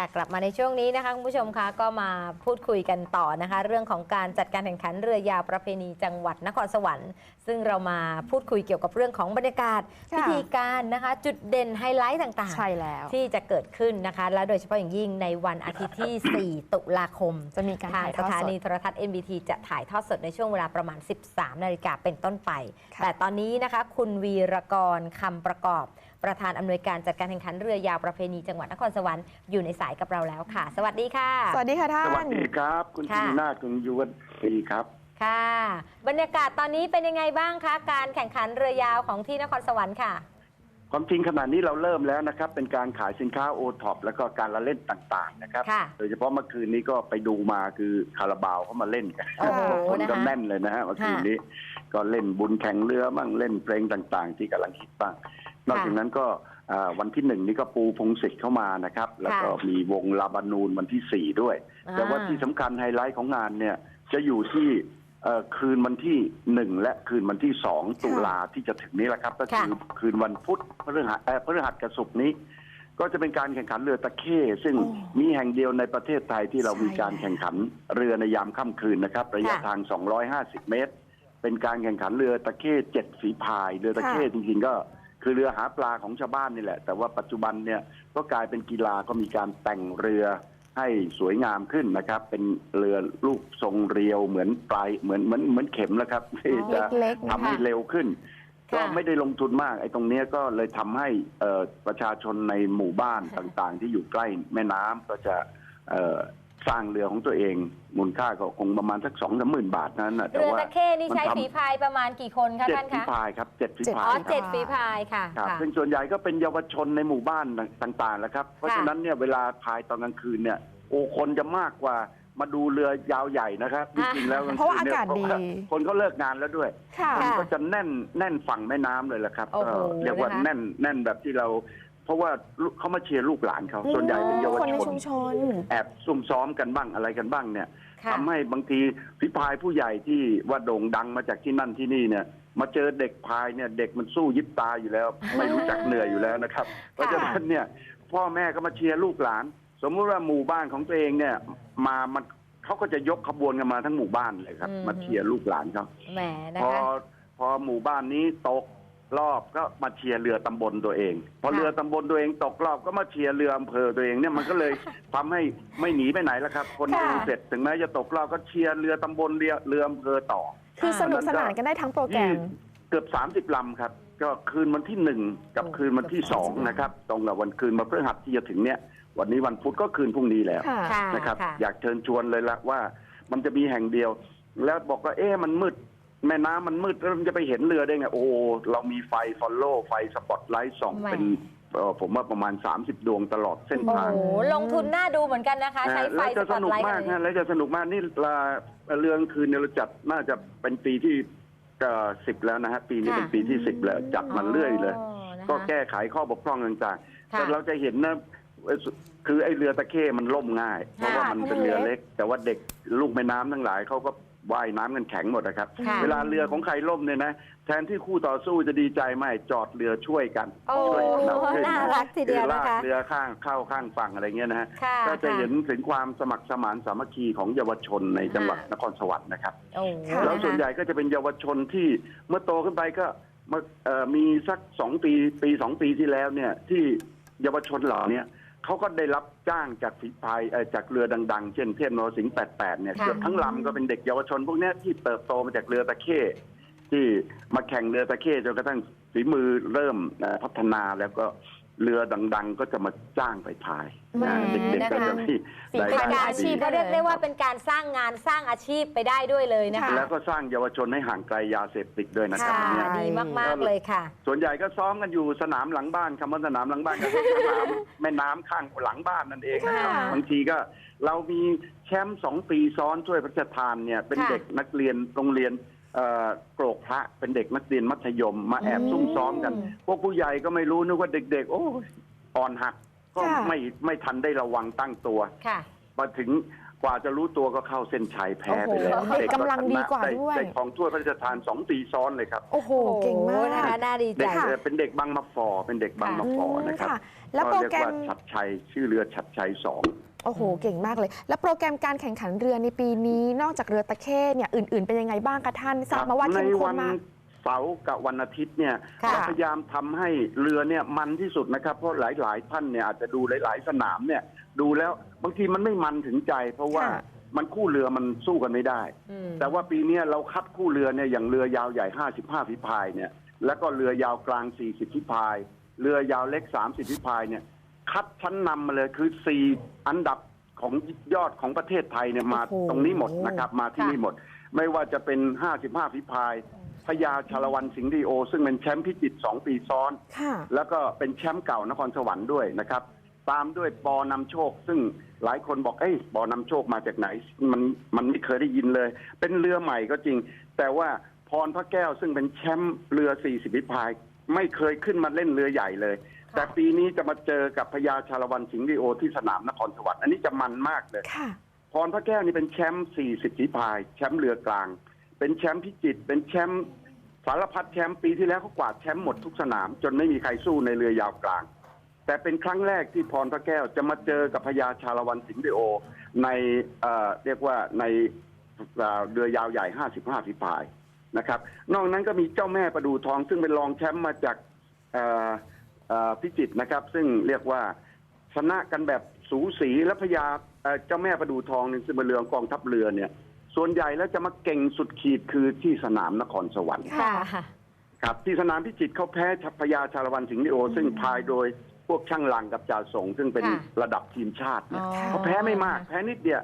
ค่ะกลับมาในช่วงนี้นะคะคุณผู้ชมคะก็มาพูดคุยกันต่อนะคะ เรื่องของการจัดการแข่งขันเรือยาวประเพณีจังหวัดนครสวรรค์ ซึ่งเรามาพูดคุยเกี่ยวกับเรื่องของบรรยากาศค่ะ พิธีการนะคะ จุดเด่นไฮไลท์ต่างใช่แล้ว ๆ ที่จะเกิดขึ้นนะคะ และโดยเฉพาะอย่างยิ่งในวันอาทิตย์ที่ 4 ตุลาคมจะมีการทางถ่ายสทอดถาสนีด โทรทัศน์ NBT จะถ่ายทอดสดในช่วงเวลาประมาณ 13 นาฬิกาเป็นต้นไป ค่ะ แต่ตอนนี้นะคะ คุณวีรกรคำประกอบประธานอำนวยการจัดการแข่งขันเรือยาวประเพณีจังหวัดนครสวรรค์อยู่ในสายกับเราแล้วค่ะ สวัสดีค่ะ สวัสดีค่ะท่าสวัสนดีครับ คุณค่ะชินนาถคุณยุวดีครับ ค่ะ บรรยากาศตอนนี้เป็นยังไงบ้างคะ การแข่งขันเรือยาวของที่นครสวรรค์ค่ะ ความจริงขณะนี้เราเริ่มแล้วนะครับ เป็นการขายสินค้าโอท็อปแล้วก็การละเล่นต่างๆนะครับ ค่ะ โดยเฉพาะเมื่อคืนนี้ก็ไปดูมาคือคาราบาวเขามาเล่นกันโอ้โหคนก็นะคะ แน่นเลยนะฮะเมื่อคืนนี้ก็เล่นบุญแข่งเรือบ้างเล่นเพลงต่างๆ ที่กำลังฮิตบ้าง นอกจากนั้นก็อ่าวันที่หนึ่งนี่ก็ปูพงศิษฐ์เข้ามานะครับ แล้วก็มีวงลาบานูนวันที่สี่ด้วย แต่ว่าที่สำคัญไฮไลท์ของงานเนี่ยจะอยู่ที่เอ่อคืนวันที่หนึ่งและคืนวันที่สองตุลาที่จะถึงนี้แหละครับ ก็คือคืนวันพุธพฤหัสเอ่อพฤหัสกับศุกร์นี้ ก็จะเป็นการแข่งขันเรือตะเข้ซึ่งโอ้มีแห่งเดียวในประเทศไทยที่เราใช่มีการแข่งขันเรือในยามค่ำคืนนะครับ ระยะค่ะทาง 250 เมตร เป็นการแข่งขันเรือตะเข้เจ็ดฝีพาย เรือตะเข้จริงๆก็ คือเรือหาปลาของชาวบ้านนี่แหละ แต่ว่าปัจจุบันเนี่ยก็กลายเป็นกีฬาก็มีการแต่งเรือให้สวยงามขึ้นนะครับ เป็นเรือลูกทรงเรียวเหมือนปลายเหมือนเหมือนเหมือนเข็มแล้วครับ ที่จะเล็กๆทำให้นะคะเร็วขึ้น ค่ะก็ไม่ได้ลงทุนมากไอ้ตรงเนี้ยก็เลยทำให้เอ่อประชาชนในหมู่บ้านต่างๆ ที่อยู่ใกล้แม่น้ำก็จะเอ่อ สร้างเรือของตัวเอง มูลค่าก็คงประมาณสักสองสามหมื่นบาทนั้นนะแต่เรือว่า ตะเข้นี่ใช้มันทำ ฝีพายประมาณกี่คนคะเจ็ดท่านฝีคะพายครับเจ็ดฝีเจ็ดพาอ๋อยเจ็ดฝีพายค่ะครับค่ะ ซึ่งส่วนใหญ่ก็เป็นเยาวชนในหมู่บ้านต่างๆแหล้วครับ เพราะค่ะฉะนั้นเนี่ยเวลาพายตอนกลางคืนเนี่ยโอ้คนจะมากกว่ามาดูเรือยาวใหญ่นะครับจริงๆแล้วกลางเพราะว่าคืนเนี่ยอากาศดี คนเขาเลิกงานแล้วด้วย ค่ะ มันก็จะแน่นแน่นฝั่งแม่น้ำเลยแหละครับโอ้โหก็เรียกว่านะคะ แน่นแน่นแบบที่เรา เพราะว่าลูกเขามาเชียร์ลูกหลานเขาส่วนใหญ่เป็นเยาวคนในชน ชุมชน แอบซุ่มซ้อมกันบ้างอะไรกันบ้างเนี่ยค่ะ ทำให้บางทีพิพายผู้ใหญ่ที่ว่าโด่งดังมาจากที่นั่นที่นี่เนี่ย มาเจอเด็กพายเนี่ยเด็กมันสู้ยิบตาอยู่แล้ว ไม่รู้จักเหนื่อยอยู่แล้วนะครับ เพราะฉะนั้นเนี่ยพ่อแม่ก็มาเชียร์ลูกหลาน สมมุติว่าหมู่บ้านของตัวเองเนี่ยมามันเขาก็จะยกขบวนกันมาทั้งหมู่บ้านเลยครับ อืม มาเชียร์ลูกหลานเขา แหมนะพอคะ พอหมู่บ้านนี้ตก รอบก็มาเชียร์เรือตำบลตัวเอง พอค่ะเรือตำบลตัวเองตกรอบก็มาเชียร์เรืออำเภอตัวเองเนี่ยมันก็เลยทำให้ไม่หนีไปไหนแล้วครับ คนค่ะดูเสร็จถึงแม้จะตกรอบก็เชียร์เรือตำบลเรือเรืออำเภอต่อ คือสนุกสนานกันได้ทั้งโปรแกรมเกือบสามสิบลำครับ ก็คืนวันที่หนึ่งกับโอ้คืนวันที่เกือบสอง30นะครับ ตรงกับวันคืนวันพฤหัสที่จะถึงเนี่ย วันนี้วันพุธก็คืนพรุ่งนี้แล้วค่ะค่ะนะครับค่ะอยากเชิญชวนเลยละว่า มันจะมีแห่งเดียว แล้วบอกว่าเอ๊ะมันมืด แม่น้ำมันมืดแล้วมันจะไปเห็นเรือได้ไง โอ้เรามีไฟฟอลโล่ไฟสปอตไลท์ส่องแหม่เป็นเอ่อผมว่าประมาณ 30 ดวงตลอดเส้นโอ้ทาง โหลงทุนน่าดูเหมือนกันนะคะ ใช้ไฟแล้วสจะปสอตนุกไลท์มากอะไรนะแล้วจะสนุกมากนี่ลาเรืองคืนเนี่ยเราจัดน่าจะเป็นปีที่สิบแล้วนะฮะปีนี้ค่ะเป็นปีที่สิบแล้วจัดมาเรื่อยเลยอ๋อนะคะก็แก้ไขข้อบกพร่องต่างๆค่ะแต่เราจะเห็นนะเอ่อคือไอ้เรือตะเข้มันล่มง่าย เพราะว่ามันเป็นเรือเล็ก แต่ว่าเด็กลูกแม่น้ำทั้งหลายเขาก็ ว่ายน้ำกันแข็งหมดนะครับ ค่ะ เวลาเรือของใครล่มเนี่ยนะแทนที่คู่ต่อสู้จะดีใจไม่จอดเรือช่วยกันโอ้ช่วยกันเอาขึ้นน่ารักทีเดียวคือลานะกคะ เรือข้างเข้าข้างฝั่งอะไรเงี้ยนะฮะค่ะก็จะค่เห็นถึงความสมัครสมานสามัคคีของเยาวชนในจังหวัดค่ะ นครสวรรค์นะครับ โอ้ค่ะ แล้วนะคะส่วนใหญ่ก็จะเป็นเยาวชนที่เมื่อโตขึ้นไปก็มาเอ่อมีสักสองปีปีสองปีที่แล้วเนี่ยที่เยาวชนเหล่าเนี้ เขาก็ได้รับจ้างจากฝีพายเอ่อจากเรือดัง ๆ เช่นเทพนรสิงห์88 เนี่ยค่ะ เกือบทั้งลำก็เป็นเด็กเยาวชน พวกเนี้ยที่เติบโตมาจากเรือตะเข้ที่มาแข่งเรือตะเข้จนกระทั่งฝีมือเริ่มเอ่อพัฒนาแล้วก็ เรือดังๆ ก็จะมาจ้างไปพายนะแหมเด็กๆก็นะคะจะมีฝีรายเป็นได้การอาชีชีพพก็เรียกได้ว่าเป็นการสร้างงานสร้างอาชีพไปได้ด้วยเลยนะคะแล้วก็สร้างเยาวชนให้ห่างไกลยาเสพติดด้วยนะครับค่ะอันเนี้ยดีมากๆเลยค่ะ ส่วนใหญ่ก็ซ้อมกันอยู่สนามหลังบ้านคำว่าสนามหลังบ้านก็คือสนาม แม่น้ำข้างหลังบ้านนั่นเองนะครับค่ะบางทีก็เรามีแชมป์สองปีซ้อนช่วยพระราชทานเนี่ยเป็นค่ะ เด็กนักเรียนโรงเรียน เอ่อโกรกพระเป็นเด็กนักเรียนมัธยมมาแอบซุ่มซ้อมกันอืมพวกผู้ใหญ่ก็ไม่รู้นึกว่าเด็กๆ โอ้ยอ่อนหักก็ค่ะ ไม่ไม่ทันได้ระวังตั้งตัวค่ะ มาถึงกว่าจะรู้ตัวก็เข้าเส้นชัยแพ้ไปแล้วโอ้โหเด็กกำลังดีกว่าได้วย ได้ของถ้วยพระราชทานสองปีซ้อนเลยครับ โอ้โห เก่งมาโอ้โหนะคะกน่าดีใจ เด็กค่ะเอ่อเป็นเด็กบางมะฟอเป็นเด็กบางมะฟอนะครับค่ะแล้วโปรเรียแกรกว่ามชัดชัยชื่อเรือชัดชัยสอง โอ้โห เก่งมากเลย แล้วโปรแกรมการแข่งขันเรือในปีนี้นอกจากเรือตะเข้เนี่ยอื่น ๆ เป็นยังไงบ้างคะท่านทราบมาว่าในเข้มข้วันนมาก เสาร์กับวันอาทิตย์เนี่ยค่ะเราพยายามทำให้เรือเนี่ยมันที่สุดนะครับ เพราะหลาย ๆ ท่านเนี่ยอาจจะดูหลาย ๆ สนามเนี่ยดูแล้วบางทีมันไม่มันถึงใจ เพราะว่าค่ะ มันคู่เรือมันสู้กันไม่ได้ อืม แต่ว่าปีเนี้ยเราคัดคู่เรือเนี่ยอย่างเรือยาวใหญ่ 55 ฝีพายเนี่ยแล้วก็เรือยาวกลาง 40 ฝีพาย เรือยาวเล็ก 30 ฝีพายเนี่ย คัดชั้นนำมาเลยคือ4อันดับของยอดของประเทศไทยเนี่ยมาโอ้โหตรงนี้หมดนะครับ มาที่ค่ะ นี่หมด ไม่ว่าจะเป็น 55ฝีพายพญาชาละวันสิงห์ดีโอ ซึ่งเป็นแชมป์พิจิตรสองปีซ้อน ค่ะ แล้วก็เป็นแชมป์เก่านครสวรรค์ด้วยนะครับ ตามด้วยปอนำโชค ซึ่งหลายคนบอกเอ้ยปอนำโชคมาจากไหน มันมันไม่เคยได้ยินเลย เป็นเรือใหม่ก็จริง แต่ว่าพรพระแก้วซึ่งเป็นแชมป์เรือ40พิพาย ไม่เคยขึ้นมาเล่นเรือใหญ่เลยค่ะ แต่ปีนี้จะมาเจอกับพญาชาละวันสิงห์ดีโอที่สนามนครสวรรค์อันนี้จะมันมากเลยค่ะพรพระแก้วนี่เป็นแชมป์40ฝีพาย แชมป์เรือกลาง เป็นแชมป์พิจิตรเป็นแชมป์สารพัดแชมป์ปีที่แล้วเขากวาดแชมป์หมดทุกสนาม จนไม่มีใครสู้ในเรือยาวกลาง แต่เป็นครั้งแรกที่พรพระแก้วจะมาเจอกับพญาชาละวันสิงห์ดีโอ ในเอ่อเรียกว่าในเอ่อเรือยาวใหญ่ 55ฝีพายนะครับ นอกนั้นก็มีเจ้าแม่ประดูทองซึ่งเป็นรองแชมป์มาจากเอ่อเอ่อ พิจิตรนะครับ ซึ่งเรียกว่าชนะกันแบบสูสีและพญาเอ่อเจ้าแม่ประดูทองเนี่ยซึ่งเป็นเรือกองทัพเรือเนี่ย ส่วนใหญ่แล้วจะมาเก่งสุดขีดคือที่สนามนครสวรรค์ค่ะครับที่สนามพิจิตรเขาแพ้พญาชาละวันสิงห์ดีโอ ซึ่งพายโดยพวกช่างลังกับจ่าสงซึ่งเป็นค่ะระดับทีมชาติเนี่ยอ๋อเขาแพ้ไม่มาก แพ้นิดเดียว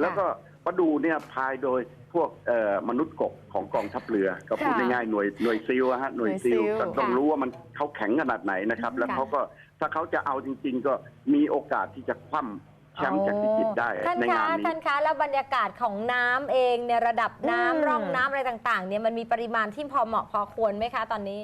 แล้วก็ประดูเนี่ยพายโดย พวกเอ่อมนุษย์กบของกองทัพเรือ ก็พูดค่ะง่ายๆหน่วยหน่วยซิลอะฮะหน่วยซิลหน่วยซิลก็ต้องค่ะรู้ว่ามันเขาแข็งขนาดไหนนะครับ แล้วค่ะเขาก็ถ้าเขาจะเอาจริง ๆ ก็มีโอกาสที่จะคว่ำแชมป์จากพิจิตรได้ท่านในคะงานนี้ท่านคะแล้วบรรยากาศของน้ำเองเนี่ยระดับน้ำอืมร่องน้ำอะไรต่าง ๆ เนี่ยมันมีปริมาณที่พอเหมาะพอควรไหมคะตอนนี้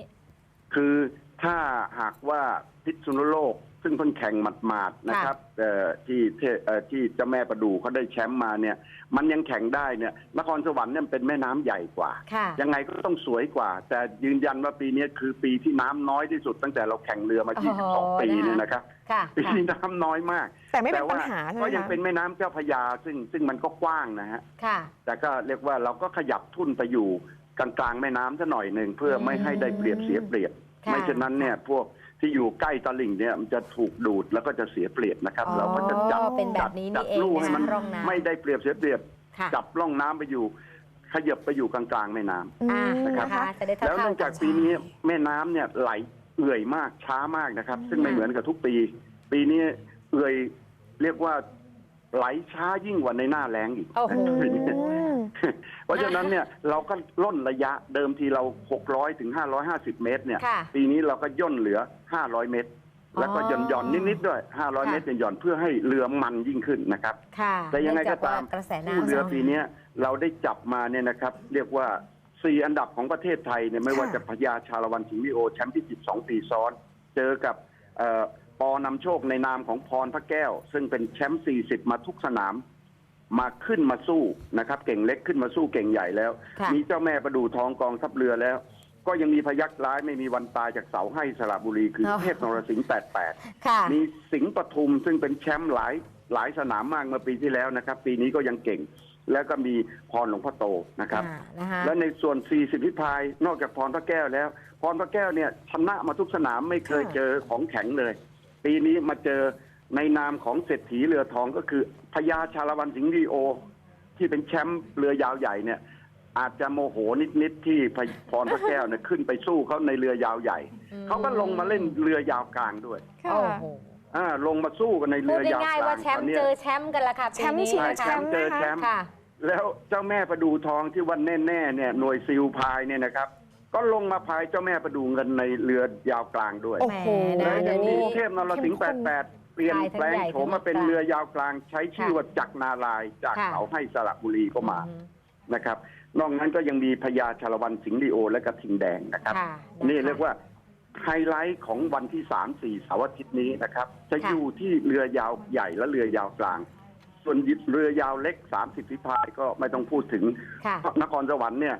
คือถ้าหากว่าพิษณุโลก ซึ่งเพิ่งแข่งหมาดๆนะครับเอ่อที่เทเอ่อที่เจ้าแม่ประดูเขาได้แชมป์มาเนี่ย มันยังแข่งได้เนี่ยนครสวรรค์เนี่ยมันเป็นแม่น้ำใหญ่กว่าค่ะยังไงก็ต้องสวยกว่า แต่ยืนยันว่าปีนี้คือปีที่น้ำน้อยที่สุดตั้งแต่เราแข่งเรือมาโอ้โห22 ปีเนี่ยนะครับค่ะปีค่ะนี้น้ำน้อยมาก แต่ไม่เป็นปัญว่าหาใช่ไหมก็ยังคะเป็นแม่น้ำเจ้าพระยา ซึ่งซึ่งมันก็กว้างนะฮะค่ะแต่ก็เรียกว่าเราก็ขยับทุ่นไปอยู่กลางๆแม่น้ำซะหน่อยหนึ่งเพื่อไม่ให้ได้เปรียบเสียเปรียบค่ะไม่เช่นนั้นเนี่ยพวก ที่อยู่ใกล้ตลิ่งเนี่ยมันจะถูกดูดแล้วก็จะเสียเปรียบนะครับ เราก็จะจับอ๋อเป็นแบบนี้จันี่เองลูกนะให้มันคะร่องน้ำไม่ได้เปรียบเสียเปรียบค่ะจับร่องน้ำไปอยู่ขยับไปอยู่กลางๆแม่น้ำอืมอ่านะครับนะคะจะได้เท่าแล้วๆเนื่องจากนปีนี้แม่น้ำเนี่ยไหลเอื่อยมากช้ามากนะครับ ซึ่งไม่ค่ะเหมือนกับทุกปี ปีนี้เอื่อยเรียกว่าไหลช้ายิ่งกว่าในหน้าแล้งอีก โอ้โหนะครับเพราะฉะนั้นเนี่ยเราก็ล่นระยะเดิมทีเรา 600ถึง550 เมตรเนี่ย ค่ะปีนี้เราก็ย่นเหลือ 500 เมตร แล้วก็หย่อนหย่อนๆนิดๆด้วย 500 เมตรหย่อนๆเพื่อให้เรือมันยิ่งขึ้นนะครับ ค่ะแต่ยังไงก็ตามเนื่องจว่กระแสคู่น้ำเรือปีเนี้ยเราได้จับมาเนี่ยนะครับ เรียกว่าสี่อันดับของประเทศไทยเนี่ยไม่ว่าค่ะ จะพญาชาละวันสิงห์วิโอแชมป์พิจิตรสองปีซ้อน เจอกับเอ่อปอนำโชคในนามของพรพระแก้ว ซึ่งเป็นแชมป์ 40 มาทุกสนาม มาขึ้นมาสู้นะครับ เก่งเล็กขึ้นมาสู้เก่งใหญ่แล้ว ค่ะ มีเจ้าแม่ประดูทองกองทัพเรือแล้ว ก็ยังมีพยักร้ายไม่มีวันตายจากเสาให้สระบุรีคืออ๋อเทพนรสิงห์88 ค่ะ มีสิงห์ปทุมซึ่งเป็นแชมป์หลายหลายสนามมากเมื่อปีที่แล้วนะครับ ปีนี้ก็ยังเก่ง แล้วก็มีพรหลวงพ่อโตนะครับ อ่านะคะและในส่วน 40พิพายนอกจากพรพระแก้วแล้ว พรพระแก้วเนี่ยชนะมาทุกสนามไม่เคยค่ะเจอของแข็งเลย ปีนี้มาเจอ ในนามของเศรษฐีเรือทองก็คือพญาชาละวันสิงห์ดีโอ ที่เป็นแชมป์เรือยาวใหญ่เนี่ย อาจจะโมโหนิดๆที่พรพระแก้วเนี่ยขึ้นไปสู้เขาในเรือยาวใหญ่อืมเขาก็ลงมาเล่นเรือยาวกลางด้วยค่ะ โอ้โห อ่าลงมาสู้กันในพูเรืดอยาวง่ายกๆลาว่างแชมตอนป์เนี้ยเจอแชมป์กันละค่ะแชมป์ปีนี้ชิงใช่แชแชมมป์ป์เจอนะคะแชมป์ ค่ะ แล้วเจ้าแม่ประดูทองที่วันแน่ๆเนี่ยหน่วยซิลพายเนี่ยนะครับ ก็ลงมาพายเจ้าแม่ประดูเงินในเรือ ยาวกลางด้วยโอ้โห แหมแล้วเดี๋ยัยวงนี้มีเทพนรสิงห์เข้มข้น88 เปลี่ยนแปลงโฉมมาเป็นเรือยาวกลางใช้ชื่อว่าจักรนารายณ์จากค่ะเขาให้สระบุรีก็มาอืนะครับ นอกนั้นก็ยังมีพญาชาละวันสิงห์ลีโอ และกระทิงแดงนะครับค่ะนี่ะคะเรียกว่าไฮไลท์ของวันที่สามสี่เสาร์อาทิตย์นี้นะครับ จะค่ะอยู่ที่เรือยาวใหญ่และเรือยาวกลาง ส่วนเรือยาวเล็ก30ฝีพายก็ไม่ต้องพูดถึงค่ะเพราะนครสวรรค์เนี่ย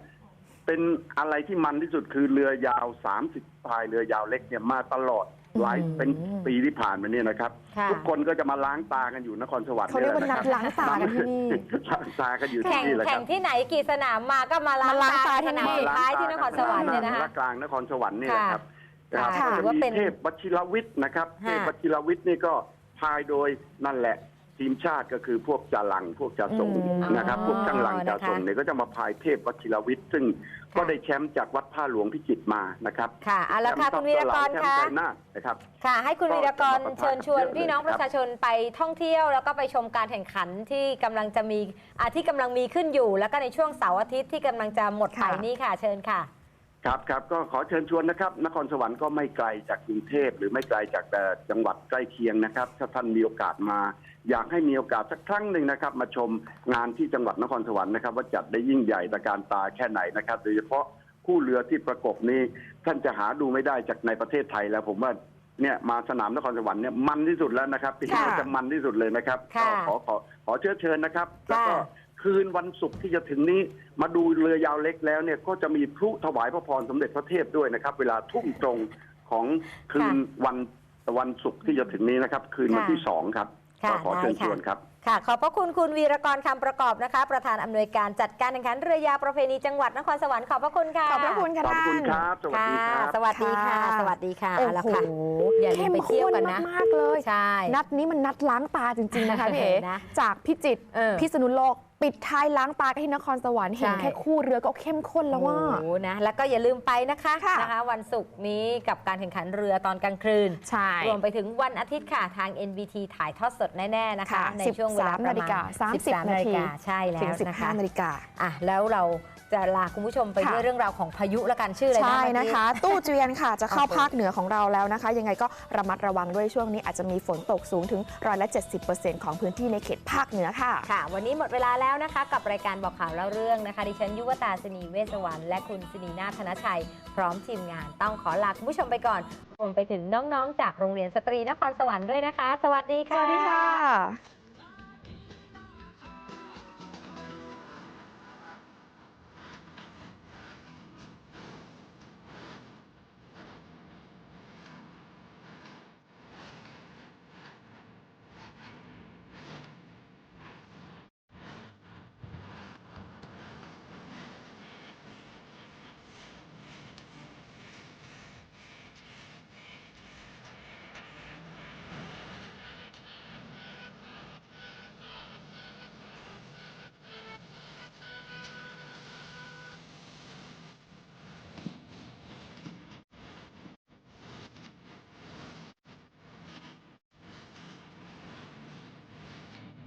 เป็นอะไรที่มันที่สุดคือเรือยาว30พายเรือยาวเล็กเนี่ยมาตลอด หลายอืมเป็นปีที่ผ่านมาเนี่ยนะครับ ค่ะ ทุกคนก็จะมาล้างตากันอยู่นครสวรรค์เขาเรียกว่าแหนัละดล้างตากันที่นี่ ล้างตากันอยู่แข่ที่งนี่แหละคแข่รังบที่ไหนกี่สนามมาก็มาล้างมาล้างตาตาที่สนามนี่สุดท้ายที่นครสวรรค์เนี่ยนะคะสกลางนครสวรรค์เนี่ยนะครับค่ะนะครับค่ะก็ถือว่าจะเป็มีนเทพวชิรวิทย์นะครับ ค่ะ เทพวชิรวิทย์นี่ก็พายโดยนั่นแหละ ทีมชาติก็คือพวกจารังพวกจาสงอืมนะครับ พวกช่างหลังจาสงนะคะ เนี่ยก็จะมาพายเทพวชิรวิทย์ซึ่งก็ได้แชมป์จากวัดผ้าหลวงพิจิตรมานะครับค่ะเอาละค่ะแชมป์คุณวีรกรแชมคะป์ชัยนาทนะครับ ค่ะ ให้คุณก็วีรกรจะมาประทะเชิญชวนเยอะเลยพี่น้องคปรับระชาชนไปท่องเที่ยว แล้วก็ไปชมการแข่งขันที่กำลังจะมีอ่าที่กำลังมีขึ้นอยู่ แล้วก็ในช่วงเสาร์อาทิตย์ที่กำลังจะหมดไปค่ะ นี่ค่ะ เชิญค่ะ ครับครับก็ขอเชิญชวนนะครับ นครสวรรค์ก็ไม่ไกลจากกรุงเทพหรือไม่ไกลจากแต่จังหวัดใกล้เคียงนะครับ ถ้าท่านมีโอกาสมา อยากให้มีโอกาสสักครั้งหนึ่งนะครับ มาชมงานที่จังหวัดนครสวรรค์นะครับ ว่าจัดได้ยิ่งใหญ่ตระการตาแค่ไหนนะครับ โดยเฉพาะคู่เรือที่ประกบนี้ ท่านจะหาดูไม่ได้จากในประเทศไทยแล้วผมว่าเนี่ยมาสนามนครสวรรค์เนี่ยมันที่สุดแล้วนะครับปีนี้ค่ะจะมันที่สุดเลยนะครับค่ะก็ขอขอขอเชิญเชิญนะครับ แล้วก็ ค่ะคืนวันศุกร์ที่จะถึงนี้ มาดูเรือยาวเล็กแล้วเนี่ยก็จะมีพลุถวายพระพรสมเด็จพระเทพด้วยนะครับ เวลาทุ่มตรงของคืนวันวันศุกร์ที่จะถึงนี้นะครับ คืนวันค่ะที่สองครับค่ะก็ขอเชิญได้ค่ะชวนครับค่ะ ขอบพระคุณคุณวีรกรคำประกอบนะคะ ประธานอำนวยการจัดการแข่งขันเรือยาวประเพณีจังหวัดนครสวรรค์ขอบพระคุณค่ะ ขอบพระคุณค่ะขอบท่านคุณครับ สวัสดีครับ สวัสดีค่ะค่ะสวัสดีค่ะโอ้เอาละโหค่ะอย่าลืมไปเที่ยวกันนะเข้มข้มากๆเลยใช่นัดนี้มันนัดล้างตาจริง ๆ นะคะพี่เอ๋นะจากพิจิตรเออพิษณุโลกปิดท้ายล้างตากันที่นครสวรรค์เห็นใช่ แค่คู่เรือก็เข้มข้นแล้วว่า โอ้โหนะแล้วก็อย่าลืมไปนะคะค่ะนะคะ วันศุกร์นี้กับการแข่งขันเรือตอนกลางคืน ใช่ รวมไปถึงวันอาทิตย์ค่ะทาง NBT ถ่ายทอดสดแน่ ๆ นะคะ ค่ะในช่วงเวลา13ประนาฬิมาณกา30 13นาฬิกานาที ใช่แล้ถึง วนะคะ15 นาฬิกา อะแล้วเราจะลาคุณผู้ชมไปค่ะ ด้วยเรื่องราวของพายุละกันชื่ออะไรนะใช่เมื่อกี้ นะคะ ตู้เจียนค่ะจะเข้าโอเคภาคเหนือของเราแล้วนะคะ ยังไงก็ระมัดระวังด้วยช่วงนี้อาจจะมีฝนตกสูงถึงร้อยละ70%ของพื้นที่ในเขตภาคเหนือค่ะ ค่ะ วันนี้หมดเวลาแล้วนะคะ กับรายการบอกข่าวเล่าเรื่องนะคะ ดิฉันยุวตาสนีเวสวรรค์และคุณสนีนาธนชัย พร้อมทีมงานต้องขอลาคุณผู้ชมไปก่อนรวมไปถึงน้องๆ จากโรงเรียนสตรีนครสวรรค์ด้วยนะคะ สวัสดีค่ะวัสดีค่ะ